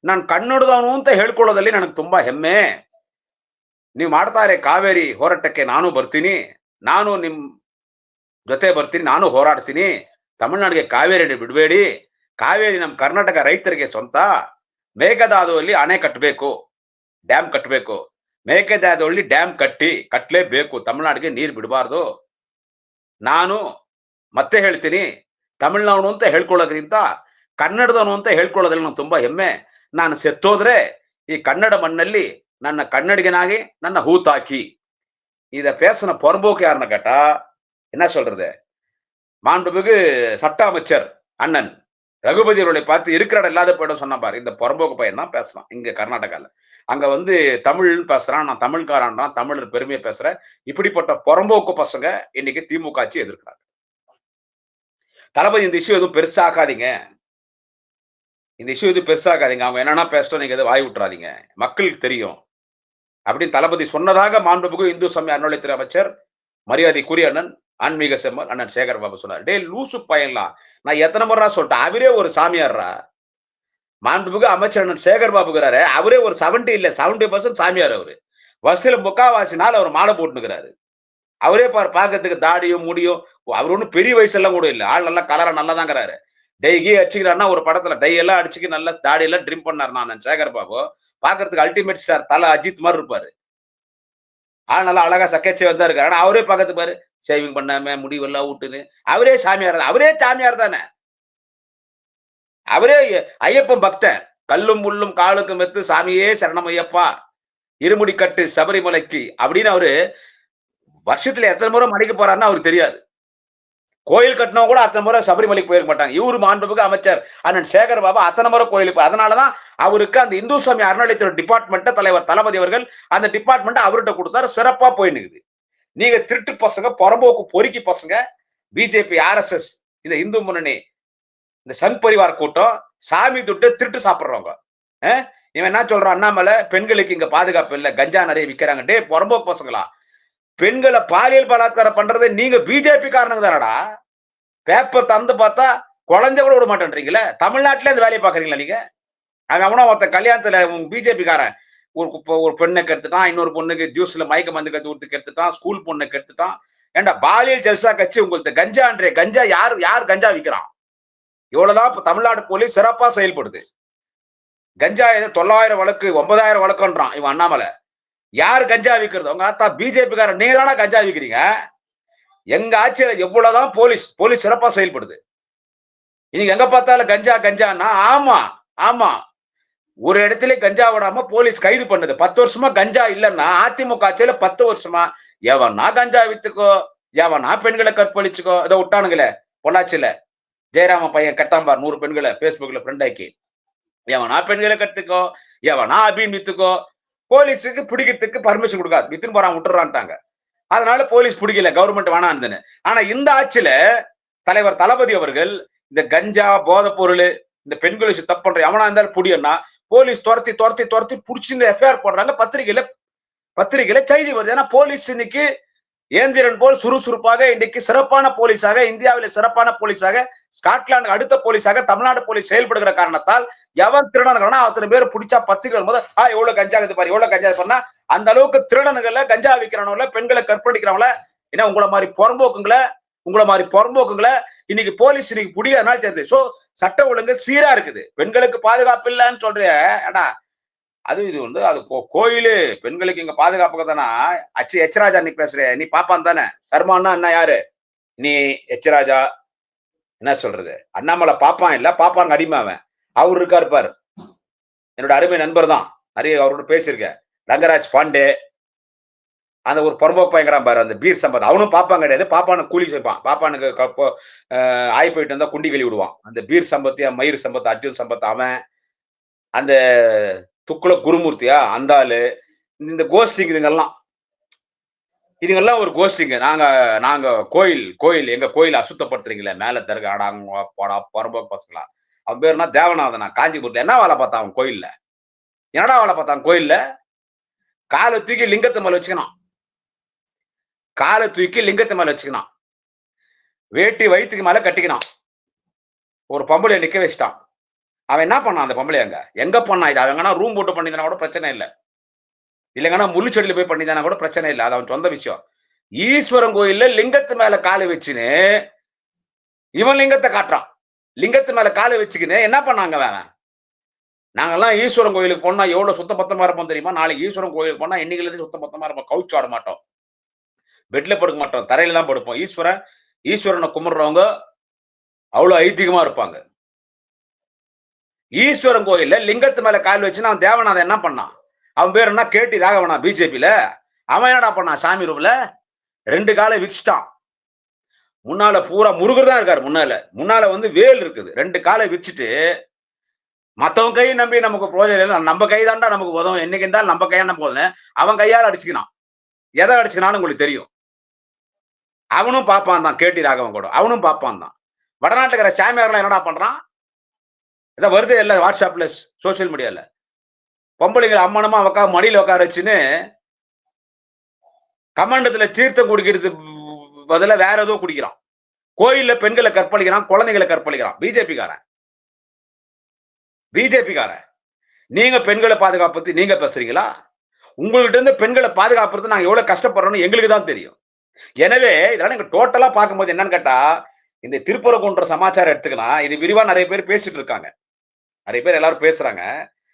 ನಾನು ಕನ್ನಡದವನು ಅಂತ ಹೇಳ್ಕೊಳ್ಳೋದಲ್ಲಿ ನನಗೆ ತುಂಬಾ ಹೆಮ್ಮೆ. ನೀವು ಮಾಡ್ತಾರೆ ಕಾವೇರಿ ಹೋರಾಟಕ್ಕೆ ನಾನು ಬರ್ತೀನಿ. ನಾನು ನಿಮ್ ಜೊತೆ ಬರ್ತೀನಿ, ನಾನು ಹೋರಾಡ್ತೀನಿ. ತಮಿಳ್ನಾಡಿಗೆ ಕಾವೇರಿ ಬಿಡಬೇಡಿ. ಕಾವೇರಿ ನಮ್ಮ ಕರ್ನಾಟಕ ರೈತರಿಗೆ ಸ್ವಂತ. ಮೇಘದಾದುವಲ್ಲಿ ಅಣೆ ಕಟ್ಟಬೇಕು ಡ್ಯಾಮ್ ಕಟ್ಟಬೇಕು ಮೇಘದಾದುವಲ್ಲಿ ಡ್ಯಾಮ್ ಕಟ್ಟಿ ಕಟ್ಟಲೇಬೇಕು ತಮಿಳ್ನಾಡಿಗೆ ನೀರು ಬಿಡಬಾರ್ದು. ನಾನು ಮತ್ತೆ ಹೇಳ್ತೀನಿ ತಮಿಳ್ನಾಡು ಅಂತ ಹೇಳ್ಕೊಳ್ಳೋದ್ರಿಂದ, ಕನ್ನಡದವನು ಅಂತ ಹೇಳ್ಕೊಳ್ಳೋದ್ರಲ್ಲಿ ನಂಗೆ ತುಂಬಾ ಹೆಮ್ಮೆ. ನಾನು ಸೆತ್ತೋದ್ರೆ ಈ ಕನ್ನಡ மண்ணில் ನನ್ನ கன்னடிகனாகி ನನ್ನ ஹூத்தாக்கி இத பேசின பொறம்போக்கு யாருன்னு கேட்டா என்ன சொல்றது மாண்புமிகு சட்ட அமைச்சர் அண்ணன் ரகுபதி அவர்களை பார்த்து இருக்கிற இடம் இல்லாத போயிடும் சொன்ன பாரு இந்த பொறம்போக்கு பையன் தான் பேசலாம் இங்க கர்நாடகால அங்க வந்து தமிழ்னு பேசுறான் நான் தமிழ்காரன் தான் தமிழர் பெருமையை பேசுறேன் இப்படிப்பட்ட புறம்போக்கு பசங்க இன்னைக்கு திமுக ஆட்சி எதிர்க்கிறாங்க தளபதி இந்த இஷ்யூ எதுவும் பெருசாக்காதீங்க இந்த இஷ்யூ இது பெருசாக்காதீங்க அவங்க என்னென்னா பேசட்டும் நீங்கள் எதுவும் வாய் விட்டுறாதீங்க. மக்களுக்கு தெரியும். அப்படின்னு தளபதி சொன்னதாக மாண்புமிகு இந்து சமய அறநிலையத்துறை அமைச்சர் மரியாதைக்குரிய அண்ணன் ஆன்மீக செம்மன் அண்ணன் சேகர் பாபு சொன்னார். டே லூசு பையன்லாம் நான் எத்தனை முறை சொல்லிட்டேன் அவரே ஒரு சாமியார்ரா. மாண்புமிகு அமைச்சர் அண்ணன் சேகர் பாபுங்கிறாரு அவரே ஒரு செவன்டி இல்லை செவன்டி பர்சன்ட் சாமியார் அவர். வசூல முக்காவாசி நாள் அவர் மாலை போட்டுனுக்கிறாரு அவரே பாரு பார்க்கறதுக்கு தாடியும் முடியும். அவர் ஒன்றும் பெரிய வயசெல்லாம் கூட இல்லை. ஆள் நல்லா கலராக நல்லா தாங்கிறாரு டைகே அடிச்சுக்கிறாருன்னா ஒரு படத்துல டை எல்லாம் அடிச்சுக்கு நல்லா தாடி எல்லாம் ட்ரிம் பண்ணார் நான் சேகர் பாபு. பார்க்கறதுக்கு அல்டிமேட் ஸ்டார் தலை அஜித் மாதிரி இருப்பாரு. ஆள் நல்லா அழகா சக்கேச்சே வந்தா இருக்காரு. ஆனா அவரே பக்கத்து பாரு சேவிங் பண்ணாம முடிவெல்லாம் விட்டுன்னு அவரே சாமியார் தான். அவரே சாமியார் தானே? அவரே ஐயப்பன் பக்தன். கல்லும் முள்ளும் காலுக்கும் மெத்து சாமியே சரணம் ஐயப்பா. இருமுடி கட்டு சபரிமலைக்கு அப்படின்னு அவரு வருஷத்துல எத்தனை முறை மடிக்க போறாருன்னு அவருக்கு தெரியாது. கோயில் கட்டினவங்க கூட அத்தனை முறை சபரிமலைக்கு போயிருக்க மாட்டாங்க. இவரு மாண்புமிகு அமைச்சர் அண்ணன் சேகர் பாபா அத்தனை முறை கோயிலுக்கு அதனாலதான் அவருக்கு அந்த இந்து சாமி அறநிலையத்துறை டிபார்ட்மெண்ட்டை தலைவர் தளபதி அவர்கள் அந்த டிபார்ட்மெண்ட் அவர்கிட்ட கொடுத்தாரு. சிறப்பா போய் நிக்குது நீங்க திருட்டு பசங்க புறம்போக்கு பொறுக்கி பசங்க பிஜேபி ஆர்எஸ்எஸ் இந்த இந்து முன்னணி இந்த சங் பரிவார் கூட்டம் சாமி துட்டு திருட்டு சாப்பிட்றவங்க. இவன் என்ன சொல்றான்? அண்ணாமலை பெண்களுக்கு இங்க பாதுகாப்பு இல்லை கஞ்சா நிறைய விற்கிறாங்க டே புறம்போக்கு பசங்களா? பெண்களை பாலியல் பலாத்காரம் பண்றது நீங்க பிஜேபி காரணங்க தானடா பேப்பர் தந்து பார்த்தா குழந்தை கூட விட மாட்டேன்றீங்களே? தமிழ்நாட்டிலே இந்த வேலையை பாக்குறீங்களா நீங்க? அவன் அவனா ஒருத்த கல்யாணத்துல பிஜேபி காரன். ஒரு ஒரு பெண்ணை கெடுத்துட்டான் இன்னொரு பொண்ணுக்கு ஜூஸ்ல மயக்க மருந்து கத்து கொடுத்து கெடுத்துட்டான் ஸ்கூல் பொண்ணை கெடுத்துட்டான். ஏன்டா பாலியல் ஜல்சா கட்சி உங்களுக்கு கஞ்சான்றே கஞ்சா யார் யார் கஞ்சா விற்கிறான் இவ்வளவுதான் இப்ப தமிழ்நாடு போலீஸ் சிறப்பா செயல்படுது. கஞ்சா தொள்ளாயிரம் வழக்கு ஒன்பதாயிரம் வழக்குன்றான் இவன் அண்ணாமலை. யார் கஞ்சா விற்கிறது உங்க ஆத்தா பிஜேபி காரன் நீங்க தானே கஞ்சா விற்கிறீங்க எங்க ஆட்சியில எவ்வளவுதான் போலீஸ் போலீஸ் சிறப்பா செயல்படுது. இன்னைக்கு எங்க பார்த்தாலும் கஞ்சா கஞ்சான்னா ஆமா ஆமா. ஒரு இடத்துல கஞ்சா விடாம போலீஸ் கைது பண்ணுது. பத்து வருஷமா கஞ்சா இல்லைன்னா அதிமுக ஆட்சியில பத்து வருஷமா எவனா கஞ்சா வித்துக்கோ எவனா பெண்களை கற்பழிச்சுக்கோ இதை விட்டானுங்களே பொள்ளாச்சியில. ஜெயராம பையன் கட்டாம்பார் நூறு பெண்களை பேஸ்புக்ல ஃப்ரெண்ட் ஆக்கி. எவனா பெண்களை கத்துக்கோ எவனா அபின் வித்துக்கோ போலீஸுக்கு பிடிக்கிறதுக்கு பர்மிஷன் கொடுக்காது. வித்துன்னு போறான் விட்டுறான்ட்டாங்க. அதனால போலீஸ் பிடிக்கல கவர்மெண்ட் வேணான்னு ஆனா இந்த ஆட்சியில தலைவர் தளபதி அவர்கள் இந்த கஞ்சா போதைப் பொருள் இந்த பெண்கள் விஷயம் தப்பு பண்ற எவனா இருந்தாலும் புடியன்னா போலீஸ் துரத்தி துரத்தி துரத்தி பிடிச்சி இந்த எஃப்ஐஆர் போடுறாங்க. பத்திரிகையில பத்திரிகையில செய்தி வருது. ஏன்னா போலீஸ் இன்னைக்கு ஏந்திரன் போல் சுறுசுறுப்பாக இன்னைக்கு சிறப்பான போலீஸாக இந்தியாவில சிறப்பான போலீஸாக ஸ்காட்லாந்து அடுத்த போலீஸாக தமிழ்நாடு போலீஸ் செயல்படுகிற காரணத்தால் எவன் திருடனுங்கிறானோ அத்தனை பேர் பிடிச்சா பத்திரிகை போது ஆ எவ்வளவு கஞ்சா இது பாரு எவ்வளவு கஞ்சா பண்ணா அந்த அளவுக்கு திருடனுங்கள கஞ்சா விற்கிறவங்கள பெண்களை கற்பழிக்கிறவங்கள ஏன்னா உங்களை மாதிரி புறம்போக்குங்களை உங்களை மாதிரி புறம்போக்குங்களை இன்னைக்கு போலீஸ் இன்னைக்கு புடியனால தெரியுது. சோ சட்ட ஒழுங்கு சீரா இருக்குது. பெண்களுக்கு பாதுகாப்பு இல்லைன்னு சொல்றேன் ஏடா அது இது வந்து அது கோ- கோயிலு. பெண்களுக்கு இங்க பாதுகாப்புக்கு தானா அச்சு எச்ராஜா நீ பேசுற. நீ பாப்பான் தானே. சர்மான்னா அண்ணா யாரு? நீ எச்ராஜா என்ன சொல்றது? அண்ணாமலை பாப்பான் இல்ல பாப்பான் அடிமை அவன். அவர் இருக்காரு பாரு. என்னோட அருமை நண்பர் தான். நிறைய அவரோட பேசியிருக்கேன். ரங்கராஜ் பாண்டே. அந்த ஒரு பொறம்போக்கு பயங்கரம் பாரு அந்த பீர் சம்பத். அவனும் பாப்பான் கிடையாது. பாப்பானு கூலி வைப்பான். பாப்பானுக்கு கப்போ போயிட்டு இருந்தா குண்டி கழி விடுவான். அந்த பீர் சம்பத்தையும் மயிர் சம்பத் அர்ஜுன் சம்பத் அவன். அந்த துக்குள குருமூர்த்தியா? அந்த ஆளு. இந்த கோஷ்டிங் இதுங்கெல்லாம். இதுங்கெல்லாம் ஒரு கோஷ்டிங்க. நாங்க நாங்க கோயில் கோயில் எங்க கோயில் அசுத்தப்படுத்துறீங்களே மேல தருக ஆடாங்க போடா பரம்ப பசங்களா? அவன் பேருனா தேவநாதனா. காஞ்சிபுரத்துல என்ன வேலை பார்த்தான் அவன் கோயில்ல? என்னடா வேலை பார்த்தான் கோயில்ல? காலை தூக்கி லிங்கத்து மேல வச்சுக்கணும் காலை தூக்கி லிங்கத்து மேல வச்சுக்கணும் வேட்டி வயிற்றுக்கு மேல கட்டிக்கணும் ஒரு பொம்பளைய நிக்க வச்சுட்டான். அவன் என்ன பண்ணான் அந்த பொம்பளை அங்க? எங்க பண்ணான் இது? அவங்கன்னா ரூம் போட்டு பண்ணிதானா கூட பிரச்சனை இல்லை. இல்லைங்கன்னா முள்ளுச்செடியில போய் பண்ணிதானா கூட பிரச்சனை இல்லை. அது அவன் சொந்த விஷயம். ஈஸ்வரன் கோயில்ல லிங்கத்து மேல காலை வச்சுன்னு இவன் லிங்கத்தை காட்டுறான். லிங்கத்து மேல காலை வச்சுக்கின்னு என்ன பண்ணாங்க வேணாம் நாங்கெல்லாம் ஈஸ்வரன் கோயிலுக்கு போனா எவ்வளவு சுத்த பத்தமா இருப்போம் தெரியுமா? நாளைக்கு ஈஸ்வரன் கோயிலுக்கு போனா இன்னைக்குல இருந்து சுத்த பத்தமா இருப்போம். கவுச்சு ஆட மாட்டோம். பெட்ல படுக்க மாட்டோம். தரையில தான் படுப்போம். ஈஸ்வரன் ஈஸ்வரனை கும்பிடுறவங்க அவ்வளோ ஐதீகமா இருப்பாங்க. ஈஸ்வரன் கோயில்ல லிங்கத்து மேல கால் வச்சுன்னு அவன் தேவநாதன் என்ன பண்ணான்? அவன் பேர் என்ன? கேட்டி ராகவனா பிஜேபியில? அவன் என்னடா பண்ணான்? சாமி ரூம்ல? ரெண்டு காலை விரிச்சிட்டான். முன்னால பூரா முருகர் தான் இருக்காரு முன்னால. முன்னால வந்து வேல் இருக்குது. ரெண்டு காலை விரிச்சிட்டு மத்தவன் கையை நம்பி நமக்கு பிரோஜனம் இல்லை நம்ம கை தாண்டா நமக்கு உதவும். என்னைக்கு இருந்தாலும் நம்ம கையான போதும் அவன் கையால் அடிச்சுக்கினான் எதை அடிச்சுக்கினான்னு உங்களுக்கு தெரியும். அவனும் பாப்பான் தான் கேட்டி ராகவன் கூட. அவனும் பாப்பான் தான். வடநாட்டுக்கிற சாமியார்லாம் என்னடா பண்றான்? இதான் வருது இல்லை வாட்ஸ்அப்ல சோசியல் மீடியால. பொம்பளைங்களை அம்மனமா உக்கா மடியில் உட்கார வச்சுன்னு கமாண்டத்தில் தீர்த்தம் குடிக்கிறது பதிலாக வேற ஏதோ குடிக்கிறான். கோயில்ல பெண்களை கற்பழிக்கிறான் குழந்தைகளை கற்பழிக்கிறான். பிஜேபி காரன் பிஜேபி காரன் நீங்க பெண்களை பாதுகாப்பு நீங்க பேசுறீங்களா? உங்கள்கிட்ட இருந்து பெண்களை பாதுகாப்புறது நாங்க எவ்வளவு கஷ்டப்படுறோம்னு எங்களுக்கு தான் தெரியும். எனவே இதெல்லாம் நீங்க டோட்டலா பார்க்கும்போது என்னன்னு கேட்டா இந்த திருப்பரங்குன்ற சமாச்சாரம் எடுத்துக்கினா இது விரிவா நிறைய பேர் பேசிட்டு இருக்காங்க. நிறைய பேர் எல்லாரும் பேசுறாங்க.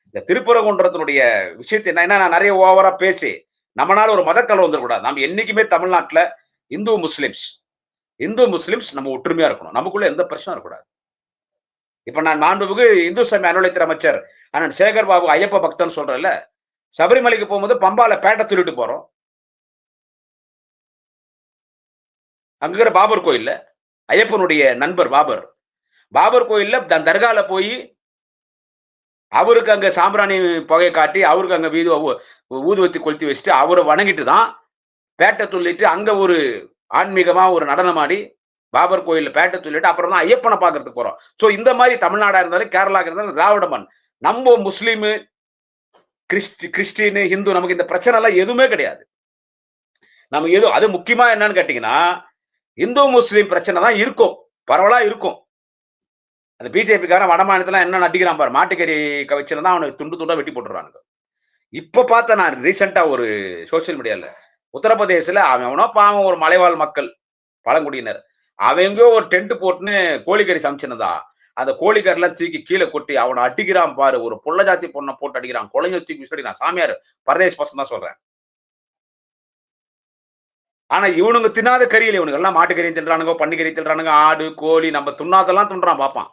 இந்த திருப்பரங்குன்றத்தினுடைய விஷயத்தை என்ன நான் நிறைய ஓவரா பேசி நம்மளால ஒரு மதக்கலை வந்துடக்கூடாது நம்ம என்னைக்குமே தமிழ்நாட்டில் இந்து முஸ்லிம்ஸ் இந்து முஸ்லிம்ஸ் நம்ம ஒற்றுமையா இருக்கணும். நமக்குள்ள எந்த பிரச்சனை இருக்கக்கூடாது இப்ப நான் மாண்புமிகு இந்து சமய அலுவலகத்துறை அமைச்சர் அண்ணன் சேகர் பாபு ஐயப்ப பக்தன் சொல்றேன்ல சபரிமலைக்கு போகும்போது பம்பால பேட்டை திருட்டு போறோம். அங்க இருக்கிற பாபர் கோயில்ல ஐயப்பனுடைய நண்பர் பாபர். பாபர் கோயில்ல தன் தர்கால போய் அவருக்கு அங்கே சாம்பிராணி புகையை காட்டி அவருக்கு அங்கே வீது ஊதுவத்தி கொளுத்தி வச்சுட்டு அவரை வணங்கிட்டு தான் பேட்டை சொல்லிட்டு அங்கே ஒரு ஆன்மீகமாக ஒரு நடனம் ஆடி பாபர் கோயிலில் பேட்டை சொல்லிட்டு அப்புறம் தான் ஐயப்பனை பார்க்கறதுக்கு போகிறோம் ஸோ இந்த மாதிரி தமிழ்நாடாக இருந்தாலும் கேரளா இருந்தாலும் திராவிட மண். நம்ம முஸ்லீமு கிறிஸ்டி கிறிஸ்டின் ஹிந்து நமக்கு இந்த பிரச்சனைலாம் எதுவுமே கிடையாது. நம்ம எது அது முக்கியமாக என்னன்னு கேட்டிங்கன்னா இந்து முஸ்லீம் பிரச்சனை தான் இருக்கும். பரவலாக இருக்கும். அந்த பிஜேபிக்காரன் வட மாநிலத்தில் என்ன நட்டிக்கிறான் பாரு மாட்டுக்கறி கவிச்சில தான் அவனுக்கு துண்டு துண்டா வெட்டி போட்டுறானுங்க இப்போ பார்த்தேன் நான் ரீசெண்டாக ஒரு சோசியல் மீடியால உத்தரப்பிரதேசில் அவன் பாவம் ஒரு மலைவாழ் மக்கள் பழங்குடியினர். அவன் எங்கேயோ ஒரு டென்ட் போட்டுன்னு கோழிக்கறி சமைச்சிருந்தா அந்த கோழிக்கறிலாம் தூக்கி கீழே கொட்டி அவனை அடிக்கிறான் பாரு ஒரு புள்ள ஜாதி பொண்ணை போட்டு அடிக்கிறான் குழந்தைய தூக்கி சொல்லி நான் சாமியார் பரதேஷ் பசங்க தான் சொல்றேன். ஆனா இவனுங்க தின்னாத கறியில் இவனுங்க எல்லாம் மாட்டுக்கறி தின்றானுங்க பன்னிக்கறி தின்றானுங்க ஆடு கோழி நம்ம துண்ணாதெல்லாம் துண்டுறான் பார்ப்பான்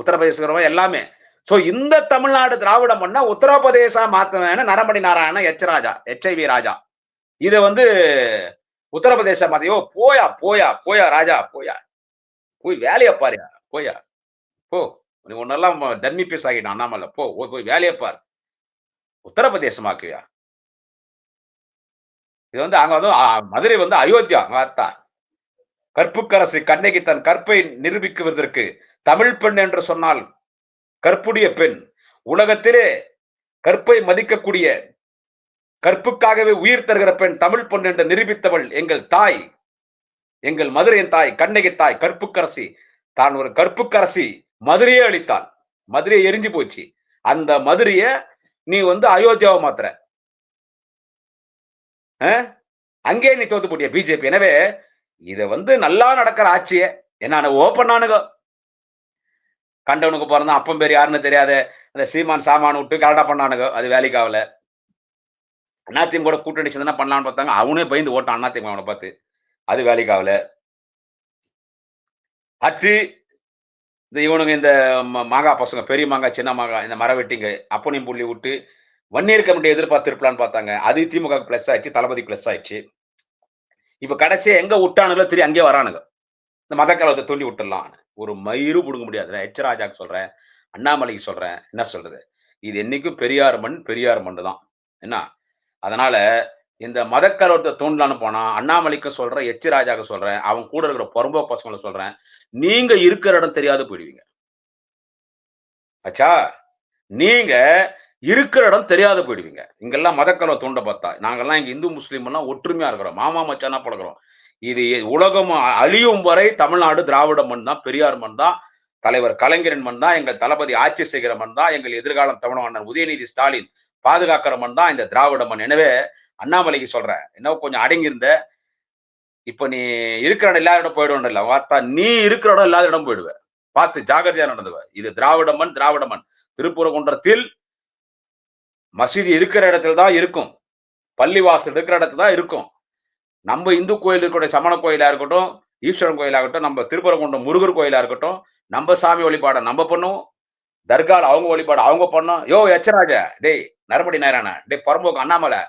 உத்தரப்பிரதேசம் எல்லாமே. ஸோ இந்த தமிழ்நாடு திராவிடம் பண்ண உத்தரப்பிரதேசா மாத்துவேன்னு நரமணி நாராயண எச் ராஜா எச்ஐவி ராஜா. இதை வந்து உத்தரப்பிரதேச மாத்தையோ போயா போயா போயா ராஜா போயா. போய் வேலையை பாருயா போயா. போ. நீ ஒன்னெல்லாம் டம்மி பீஸ் ஆகிட்டான் அண்ணாமலை போ. போய் போய் வேலையை பார். உத்தரப்பிரதேசமாக்குவியா? இது வந்து அங்க வந்து மதுரை வந்து அயோத்தியா வார்த்தா கற்புக்கரசு கண்ணகி தன் கற்பை நிரூபிக்குவதற்கு தமிழ் பெண் என்று சொன்னால் கற்புடைய பெண். உலகத்திலே கற்பை மதிக்கக்கூடிய கற்புக்காகவே உயிர் தருகிற பெண் தமிழ் பெண் என்று நிரூபித்தவள் எங்கள் தாய். எங்கள் மதுரையின் தாய் கண்ணகி தாய் கற்புக்கரசி. தான் ஒரு கற்புக்கரசி. மதுரையே அளித்தாள் மதுரையை எரிஞ்சு போச்சு. அந்த மதுரைய நீ வந்து அயோத்தியாவை மாத்துற. அஹ்? அங்கே நீ தோத்து போட்டிய பிஜேபி. எனவே இதை வந்து நல்லா நடக்கிற ஆட்சியை என்ன ஓப்பனானுங்க கண்டவனுக்கு பிறந்தான் அப்பம் பேர் யாருன்னு தெரியாது. அந்த சீமான் சாமான் விட்டு கரெக்டாக பண்ணானுங்க. அது வேலைக்கு ஆகல. அண்ணாத்தையும் கூட கூட்டணி சேர்ந்தா பண்ணலான்னு பார்த்தாங்க. அவனே பயந்து ஓட்டான் அண்ணாத்தையும் அவனை பார்த்து. அது வேலைக்கு ஆகல. அடுத்து இந்த இவனுங்க இந்த மாங்காய் பசங்க பெரிய மாங்காய் சின்ன மாங்காய் இந்த மர வெட்டிங்க அப்பனையும் புள்ளி விட்டு வன்னியர் கமிட்டி எதிர்பார்த்துருப்பலான்னு பார்த்தாங்க. அது திமுக பிளஸ் ஆயிடுச்சு தளபதி பிளஸ் ஆயிடுச்சு. இப்போ கடைசியாக எங்கே விட்டானுங்களோ தெரியும் அங்கேயே வரானுங்க. இந்த மத தூண்டி விட்டுடலாம். ஒரு மயிறு பிடுங்க முடியாது. எச் ராஜாக்கு சொல்றேன். அண்ணாமலைக்கு சொல்றேன். என்ன சொல்றது? இது என்னைக்கும் பெரியார் மண் பெரியார் மண் தான். என்ன? அதனால இந்த மதக்கலவரத்தை தூண்டலான்னு போனா அண்ணாமலைக்கு சொல்றேன் எச் ராஜாக்கு சொல்றேன் அவன் கூட இருக்கிற பொறம்போ பசங்களை சொல்றேன் நீங்க இருக்கிற இடம் தெரியாது போயிடுவீங்க. ஆச்சா நீங்க இருக்கிற இடம் தெரியாத போயிடுவீங்க. இங்கெல்லாம் மதக்கலவை தூண்ட பார்த்தா நாங்கெல்லாம் இங்க இந்து முஸ்லீம் எல்லாம் ஒற்றுமையா இருக்கிறோம். மாமா மச்சானா பழகிறோம் இது உலகம் அழியும் வரை தமிழ்நாடு திராவிட மண் தான் பெரியார் மண் தான் தலைவர் கலைஞரின் மண் தான் எங்கள் தளபதி ஆட்சி செய்கிற மண் தான் எங்கள் எதிர்காலம் தமிழ்நாடு உதயநிதி ஸ்டாலின் பாதுகாக்கிற மண் தான் இந்த திராவிட மண். எனவே அண்ணாமலைக்கு சொல்றேன் என்ன கொஞ்சம் அடங்கியிருந்த இப்போ இப்ப நீ இருக்கிற இடம் இல்லாத இடம் போயிடுவோம் இல்ல பார்த்தா நீ இருக்கிற இடம் இல்லாத இடம் போயிடுவ. பார்த்து ஜாகிரதையா நடந்துவ இது திராவிட மண் திராவிட மண். திருப்புரகுன்றத்தில் மசீதி இருக்கிற இடத்துல தான் இருக்கும். பள்ளிவாசல் இருக்கிற இடத்துல தான் இருக்கும். நம்ம இந்து கோயில் இருக்கக்கூடிய சமண கோயிலாக இருக்கட்டும் ஈஸ்வரன் கோயிலாகட்டும் இருக்கட்டும் நம்ம திருப்பரங்குன்றம் முருகர் கோயிலாக இருக்கட்டும் நம்ம சாமி வழிபாடை நம்ம பண்ணுவோம். தர்காவில் அவங்க வழிபாடு அவங்க பண்ணோம். யோ எச்சராஜா டேய் நரம்படி நாராயண டேய் பரம்போக்கு அண்ணாமலை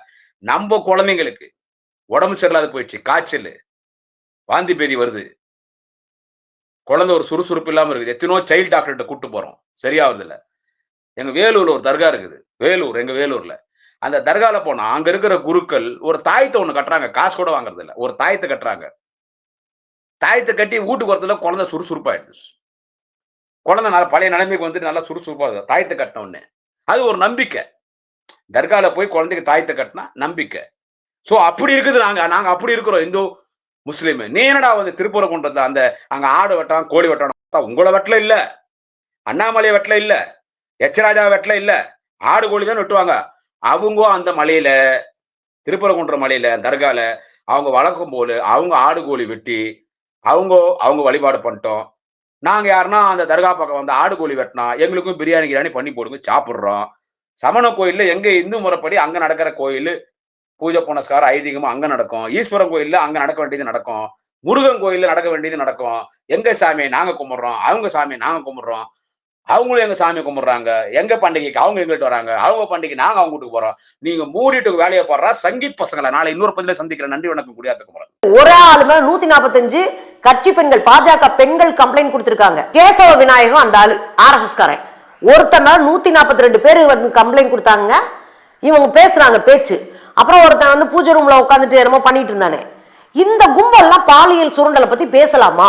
நம்ம குழந்தைங்களுக்கு உடம்பு சரியில்லாத போயிடுச்சு காய்ச்சல் வாந்தி பேதி வருது. குழந்தை ஒரு சுறுசுறுப்பு இல்லாமல் இருக்குது. எத்தனோ சைல்டு டாக்டர்கிட்ட கூட்டு போகிறோம் சரியாவது எங்கள் வேலூரில் ஒரு தர்கா இருக்குது. வேலூர் எங்கள் வேலூரில். அந்த தர்கால போனா அங்க இருக்கிற குருக்கள் ஒரு தாயத்தை ஒண்ணு கட்டுறாங்க. காசு கூட வாங்குறது இல்லை. ஒரு தாயத்தை கட்டுறாங்க. தாயத்தை கட்டி வீட்டுக்கு வரத்துல குழந்தை சுறுசுறுப்பாயிடுது. குழந்தை நல்லா பழைய நிலைமைக்கு வந்துட்டு நல்லா சுறுசுறுப்பாக தாயத்தை கட்டின உடனே. அது ஒரு நம்பிக்கை. தர்கால போய் குழந்தைக்கு தாயத்தை கட்டினா நம்பிக்கை. ஸோ அப்படி இருக்குது. நாங்கள் நாங்கள் அப்படி இருக்கிறோம். இந்து முஸ்லீம். நீ என்னடா வந்து திருப்பூரகுன்றத்துல அந்த அங்கே ஆடு வெட்டான் கோழி வெட்டான் உங்களை வெட்டல இல்லை. அண்ணாமலை வெட்டல இல்லை. எச்சராஜா வெட்டல இல்லை. ஆடு கோழி தான் வெட்டுவாங்க. அவங்க அந்த மலையில திருப்பரங்குன்ற மலையில தர்கால அவங்க வழக்கம் போல அவங்க ஆடு கோழி வெட்டி அவங்க அவங்க வழிபாடு பண்ணிட்டோம். நாங்கள் யாருன்னா அந்த தர்கா பக்கம் வந்து ஆடு கோழி வெட்டினா எங்களுக்கும் பிரியாணி கிரியாணி பண்ணி போடுங்க சாப்பிட்றோம். சமண கோயிலில் எங்கே இந்து முறைப்படி அங்கே நடக்கிற கோயில் பூஜை புனஸ்காரம் ஐதீகமாக அங்கே நடக்கும். ஈஸ்வரன் கோயிலில் அங்கே நடக்க வேண்டியது நடக்கும். முருகன் கோயிலில் நடக்க வேண்டியது நடக்கும். எங்கள் சாமியை நாங்கள் கும்பிட்றோம் அவங்க சாமியை நாங்கள் கும்பிட்றோம். அவங்களும் எங்க சாமி கும்பிடுறாங்க. எங்க பண்டிகைக்கு அவங்க எங்கள்கிட்ட வராங்க. அவங்க பண்டிகை நாங்க அவங்க வீட்டுக்கு போறோம். நீங்க மூடிட்டு வேலையை போடுறா சங்கீத் பசங்களை. நாளை இன்னொரு பதில சந்திக்கிற நன்றி வணக்கம். குடியாத்துக்கு போறேன் ஒரு ஆளு மேல நூத்தி நாற்பத்தஞ்சு கட்சி பெண்கள் பாஜக பெண்கள் கம்ப்ளைண்ட் கொடுத்திருக்காங்க. கேசவ விநாயகம் அந்த ஆளு ஆர்எஸ்எஸ் காரன். ஒருத்தன் மேல நூத்தி நாற்பத்தி ரெண்டு பேர் வந்து கம்ப்ளைண்ட் கொடுத்தாங்க. இவங்க பேசுறாங்க பேச்சு. அப்புறம் ஒருத்தன் வந்து பூஜை ரூம்ல உட்காந்துட்டு என்னமோ பண்ணிட்டு இருந்தானே. இந்த கும்பல்லாம் பாலியல் சுரண்டலை பத்தி பேசலாமா?